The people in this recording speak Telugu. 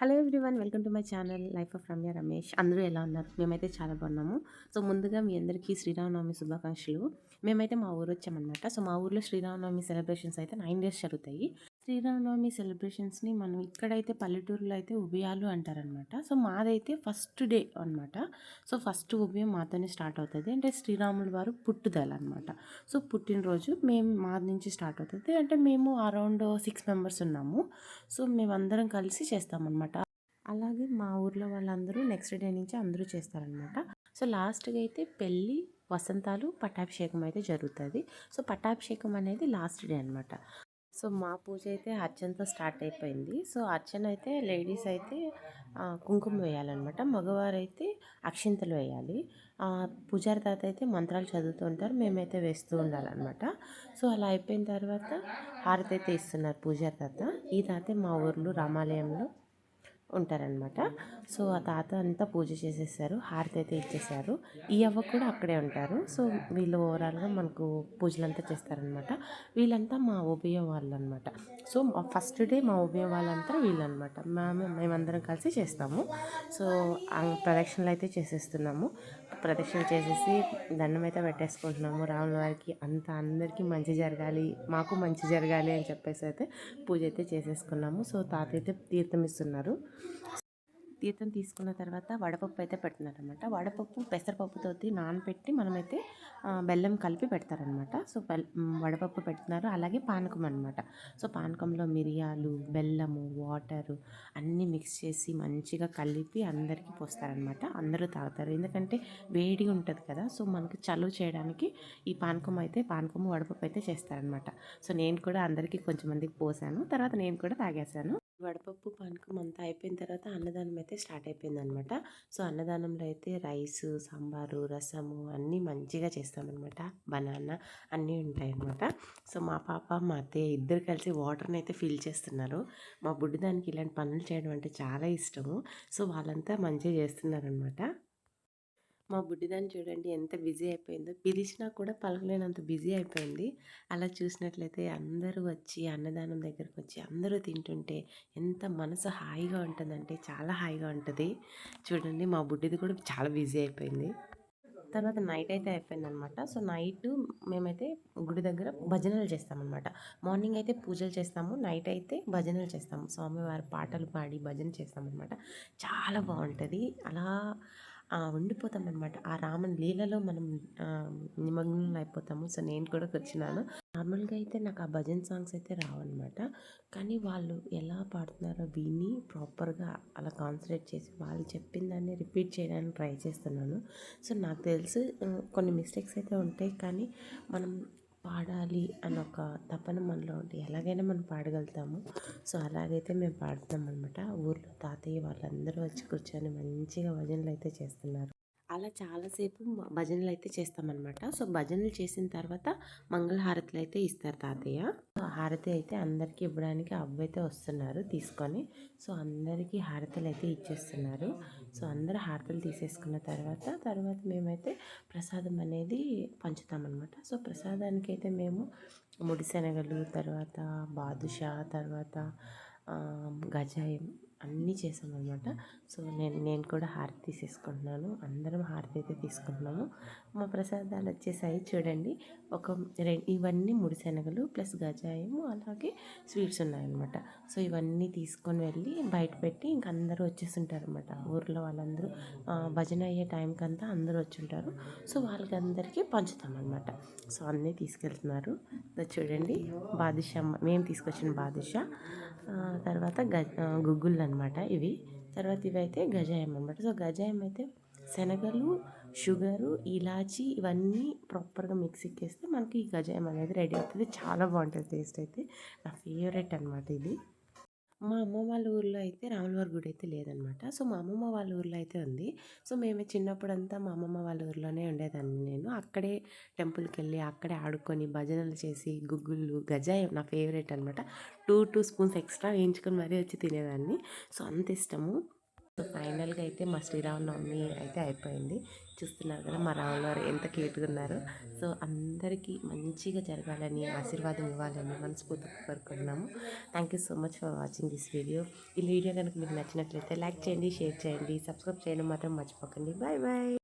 Hello everyone welcome to my channel life of Ramya Ramesh. అందరూ ఎలా ఉన్నారు? మేమైతే చాలా బాగున్నాము. సో ముందుగా మీ అందరికీ శ్రీరామనవమి శుభాకాంక్షలు. మేమైతే మా ఊరు వచ్చామన్నమాట. సో మా ఊర్లో శ్రీరామనవమి సెలబ్రేషన్స్ అయితే నైన్ డేస్ జరుగుతాయి. శ్రీరామనవమి సెలబ్రేషన్స్ని మనం ఇక్కడైతే పల్లెటూరులో అయితే ఉభయాలు అంటారనమాట. సో మాదైతే ఫస్ట్ డే అనమాట సో ఫస్ట్ ఉభయం మాతోనే స్టార్ట్ అవుతుంది. అంటే శ్రీరాముల వారు పుట్టుదల అనమాట సో పుట్టినరోజు మేము మా నుంచి స్టార్ట్ అవుతుంది. అంటే మేము అరౌండ్ సిక్స్ మెంబర్స్ ఉన్నాము. సో మేమందరం కలిసి చేస్తామన్నమాట అలాగే మా ఊర్లో వాళ్ళందరూ నెక్స్ట్ డే నుంచి అందరూ చేస్తారనమాట. సో లాస్ట్గా అయితే పెళ్ళి వసంతాలు పట్టాభిషేకం అయితే జరుగుతుంది. సో పట్టాభిషేకం అనేది లాస్ట్ డే అనమాట సో మా పూజ అయితే అర్చనతో స్టార్ట్ అయిపోయింది. సో అర్చన అయితే లేడీస్ అయితే కుంకుమ వేయాలన్నమాట. మగవారు అయితే అక్షింతలు వేయాలి. పూజారి తాత అయితే మంత్రాలు చదువుతూ ఉంటారు. మేమైతే వేస్తూ ఉండాలన్నమాట. సో అలా అయిపోయిన తర్వాత హారతి అయితే ఇస్తున్నారు పూజారి తాత. ఈ తాతే మా ఊర్లో రామాలయంలో. ఉంటారనమాట సో ఆ తాత అంతా పూజ చేసేసారు. హారతి అయితే ఇచ్చేసారు. ఈ అవ్వ కూడా అక్కడే ఉంటారు. సో వీళ్ళు ఓవరాల్గా మనకు పూజలంతా చేస్తారనమాట వీళ్ళంతా మా ఉభయ వాళ్ళు అనమాట సో ఫస్ట్ డే మా ఉభయ వాళ్ళంతా వీళ్ళనమాట మేము మేమందరం కలిసి చేస్తాము. సో ప్రదక్షిణలు అయితే చేసేస్తున్నాము. ప్రదక్షిణ చేసేసి దండం అయితే పెట్టేసుకుంటున్నాము. రాముల వారికి అంత అందరికీ మంచి జరగాలి మాకు మంచి జరగాలి అని చెప్పేసి అయితే పూజ అయితే చేసేసుకున్నాము. సో తాత అయితే తీర్థం ఇస్తున్నారు. తీర్థం తీసుకున్న తర్వాత వడపప్పు అయితే పెడుతున్నారనమాట. వడపప్పు పెసరపప్పుతో నానబెట్టి మనమైతే బెల్లం కలిపి పెడతారనమాట. సో వడపప్పు పెడుతున్నారు. అలాగే పానకం అనమాట. సో పానకంలో మిరియాలు బెల్లము వాటరు అన్నీ మిక్స్ చేసి మంచిగా కలిపి అందరికీ పోస్తారనమాట. అందరూ తాగుతారు. ఎందుకంటే వేడి ఉంటుంది కదా. సో మనకి చలువ చేయడానికి ఈ పానకం అయితే పానకము వడపప్పు అయితే చేస్తారనమాట. సో నేను కూడా అందరికీ కొంచెం మందికి పోసాను. తర్వాత నేను కూడా తాగేశాను. వడపప్పు పానకం అంతా అయిపోయిన తర్వాత అన్నదానం అయితే స్టార్ట్ అయిపోయింది అనమాట సో అన్నదానంలో అయితే రైస్ సాంబారు రసము అన్నీ మంచిగా చేస్తామన్నమాట. బనానా అన్నీ ఉంటాయన్నమాట. సో మా పాప మా అత్తయ్య ఇద్దరు కలిసి వాటర్ని అయితే ఫిల్ చేస్తున్నారు. మా బుడ్డిదానికి ఇలాంటి పనులు చేయడం అంటే చాలా ఇష్టము. సో వాళ్ళంతా మంచిగా చేస్తున్నారనమాట మా బుడ్డిదాన్ని చూడండి ఎంత బిజీ అయిపోయిందో. పిలిచినా కూడా పలకలేనంత బిజీ అయిపోయింది. అలా చూసినట్లయితే అందరూ వచ్చి అన్నదానం దగ్గరకు వచ్చి అందరూ తింటుంటే ఎంత మనసు హాయిగా ఉంటుందంటే చాలా హాయిగా ఉంటుంది. చూడండి మా బుడ్డిది కూడా చాలా బిజీ అయిపోయింది. తర్వాత నైట్ అయితే అయిపోయింది అనమాట సో నైట్ మేమైతే గుడి దగ్గర భజనలు చేస్తామన్నమాట మార్నింగ్ అయితే పూజలు చేస్తాము నైట్ అయితే భజనలు చేస్తాము. స్వామివారి పాటలు పాడి భజన చేస్తామన్నమాట చాలా బాగుంటుంది. అలా ఉండిపోతాం అనమాట ఆ రామన్ లీలలో మనం నిమగ్నం అయిపోతాము. సో నేను కూడా వచ్చినాను నార్మల్గా అయితే నాకు ఆ భజన్ సాంగ్స్ అయితే రావన్నమాట. కానీ వాళ్ళు ఎలా పాడుతున్నారో విని ప్రాపర్గా అలా కాన్సన్ట్రేట్ చేసి వాళ్ళు చెప్పిన దాన్ని రిపీట్ చేయడానికి ట్రై చేస్తున్నాను. సో నాకు తెలుసు కొన్ని మిస్టేక్స్ అయితే ఉంటాయి. కానీ మనం పాడాలి అని ఒక తపన మనలో ఉంటే ఎలాగైనా మనం పాడగలుగుతాము. సో అలాగైతే మేము పాడుతున్నాం అనమాట ఊర్లో తాతయ్య వాళ్ళందరూ వచ్చి కూర్చొని మంచిగా భజనలు అయితే చేస్తున్నారు. అలా చాలాసేపు భజనలు అయితే చేస్తామన్నమాట. సో భజనలు చేసిన తర్వాత మంగళహారతులు అయితే ఇస్తారు తాతయ్య. హారతి అయితే అందరికీ ఇవ్వడానికి అబ్బాయితే వస్తున్నారు తీసుకొని. సో అందరికీ హారతలు అయితే ఇచ్చేస్తున్నారు. సో అందరు హారతలు తీసేసుకున్న తర్వాత తర్వాత మేమైతే ప్రసాదం అనేది పంచుతామన్నమాట. సో ప్రసాదానికి అయితే మేము ముడిశనగలు తర్వాత బాదుషా తర్వాత గజాయం అన్నీ చేసామన్నమాట సో నేను నేను కూడా హారతి తీసేసుకుంటున్నాను. అందరం హారతి అయితే తీసుకుంటున్నాము. మా ప్రసాదాలు వచ్చేసాయి చూడండి. ఒక ఇవన్నీ ముడి శనగలు ప్లస్ గజాయము అలాగే స్వీట్స్ ఉన్నాయన్నమాట. సో ఇవన్నీ తీసుకొని వెళ్ళి బయట పెట్టి ఇంక అందరూ వచ్చేస్తుంటారు అనమాట ఊర్లో వాళ్ళందరూ భజన అయ్యే టైంకి అంతా అందరూ వచ్చుంటారు. సో వాళ్ళకందరికీ పంచుతామన్నమాట. సో అన్నీ తీసుకెళ్తున్నారు. చూడండి. బాదుషా మేము తీసుకొచ్చిన బాదుషా. తర్వాత గ గుగ్గుళ్ళు అనమాట ఇవి. తర్వాత ఇవైతే గజాయం అనమాట సో గజాయం అయితే శనగలు షుగరు ఇలాచి ఇవన్నీ ప్రాపర్గా మిక్సీకి వేస్తే మనకి ఈ గజాయం అనేది రెడీ అవుతుంది. చాలా బాగుంటుంది టేస్ట్ అయితే. నా ఫేవరెట్ అనమాట ఇది. మా అమ్మమ్మ వాళ్ళ ఊర్లో అయితే రాములవారి గుడి అయితే లేదనమాట. సో మా అమ్మమ్మ వాళ్ళ ఊర్లో అయితే ఉంది. సో మేము చిన్నప్పుడంతా మా అమ్మమ్మ వాళ్ళ ఊర్లోనే ఉండేదాన్ని నేను. అక్కడే టెంపుల్కి వెళ్ళి అక్కడే ఆడుకొని భజనలు చేసి గుగ్గుళ్ళు గజాయం నా ఫేవరెట్ అనమాట. టూ టూ స్పూన్స్ ఎక్స్ట్రా వేయించుకొని మరీ వచ్చి తినేదాన్ని. సో అంత ఇష్టము. ఫైనల్గా అయితే మా శ్రీరామనవమి అయితే అయిపోయింది. చూస్తున్నారు కదా మా రాములవారు ఎంత క్యూట్గా ఉన్నారు. సో అందరికీ మంచిగా జరగాలని ఆశీర్వాదం ఇవ్వాలని మనస్ఫూర్తిగా కోరుకుంటున్నాము. Thank you so much for watching this video ఈ వీడియో కనుక మీకు నచ్చినట్లయితే లైక్ చేయండి షేర్ చేయండి సబ్స్క్రైబ్ చేయడం మాత్రం మర్చిపోకండి. Bye bye